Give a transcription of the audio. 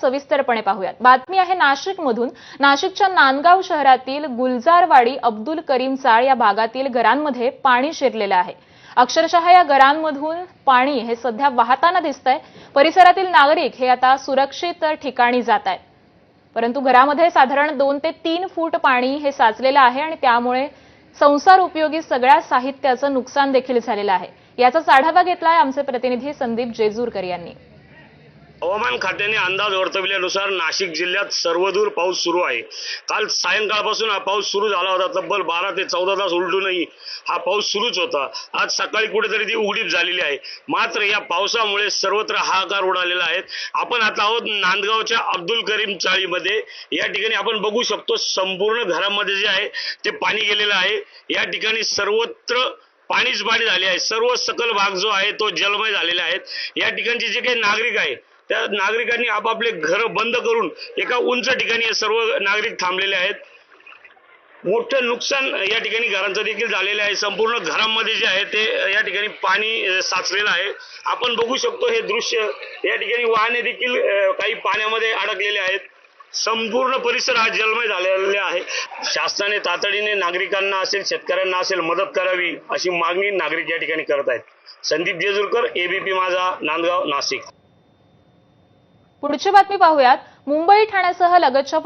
सविस्तरपणे पाहूयात. बातमी आहे नाशिकमधून. नाशिकच्या नांदगाव शहरातील गुलजारवाडी अब्दुल करीम चाळ या भागातील घरांमध्ये पाणी शिरलेलं आहे. अक्षरशः या घरांमधून पाणी हे सध्या वाहताना दिसतंय. परिसरातील नागरिक हे आता सुरक्षित ठिकाणी जात आहेत. परंतु घरामध्ये साधारण दोन ते तीन फूट पाणी हे साचलेलं आहे आणि त्यामुळे संसार उपयोगी सगळ्या साहित्याचं नुकसान देखील झालेलं आहे. याचाच आढावा घेतलाय आमचे प्रतिनिधी संदीप जेजूरकर यांनी. हवामान खात्याने अंदाज वर्तवल्यानुसार नाशिक जिल्ह्यात सर्वदूर पाऊस सुरू आहे. काल सायंकाळपासून हा पाऊस सुरू झाला होता. तब्बल बारा ते चौदा तास उलटूनही हा पाऊस सुरूच होता. आज सकाळी कुठेतरी ती उघडीप झालेली आहे. मात्र या पावसामुळे सर्वत्र हाहाकार उडालेला आहे. आपण आता आहोत नांदगावच्या अब्दुल करीम चाळीमध्ये. या ठिकाणी आपण बघू शकतो संपूर्ण घरामध्ये जे आहे ते पाणी गेलेलं आहे. या ठिकाणी सर्वत्र पाणीच पाणी झाले आहे. सर्व सकल भाग जो आहे तो जलमय झालेला आहे. या ठिकाणचे जे काही नागरिक आहे त्या नागरिकांनी आपापले घर बंद करून एका उंच ठिकाणी हे सर्व नागरिक थांबलेले आहेत. मोठं नुकसान या ठिकाणी घरांचं देखील झालेलं आहे. संपूर्ण घरांमध्ये जे आहे ते या ठिकाणी पाणी साचलेलं आहे. आपण बघू शकतो हे दृश्य. या ठिकाणी वाहने देखील काही पाण्यामध्ये अडकलेले आहेत. संपूर्ण परिसर हा जलमय झालेला आहे. शासनाने तातडीने नागरिकांना असेल शेतकऱ्यांना असेल मदत करावी अशी मागणी नागरिक या ठिकाणी करत आहेत. संदीप जेजुरकर एबीपी माझा नांदगाव नाशिक. पुढची बातमी पाहूयात. मुंबई ठाण्यासह लगतच्या